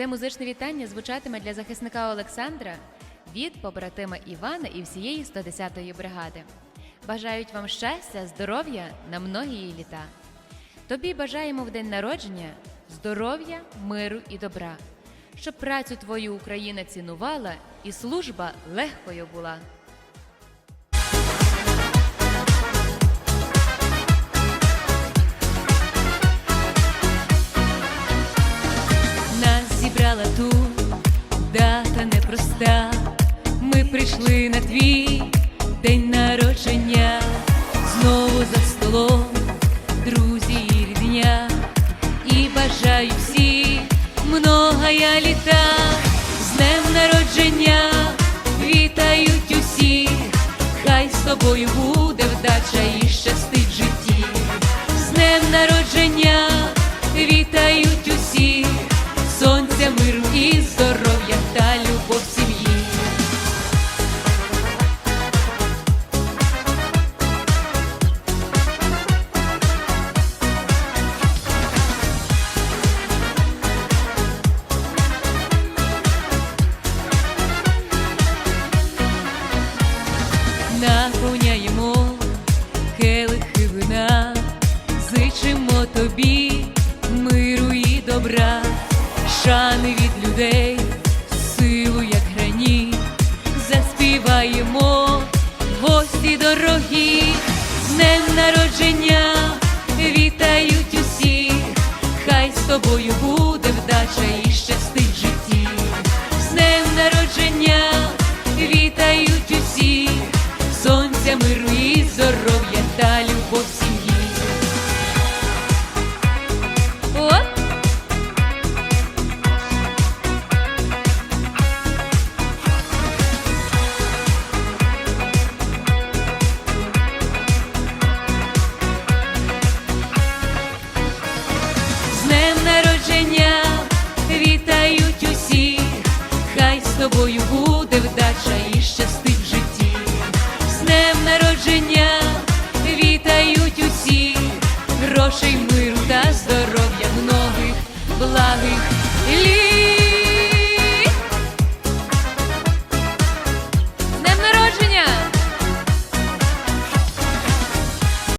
Це музичне вітання звучатиме для захисника Олександра від побратима Івана і всієї 110-ї бригади. Бажають вам щастя, здоров'я на многії літа. Тобі бажаємо в день народження здоров'я, миру і добра, щоб працю твою Україна цінувала і служба легкою була. Нас тут дата непроста. Ми прийшли на твій день народження, знову за столом, друзі і рідня, і бажаю всі многая літа, з днем народження. Вітають усі, хай з тобою буде вдача і щастить житті, з днем народження наповняємо келихи вина, зичимо тобі миру і добра, шани від людей, силу, як граніт, заспіваємо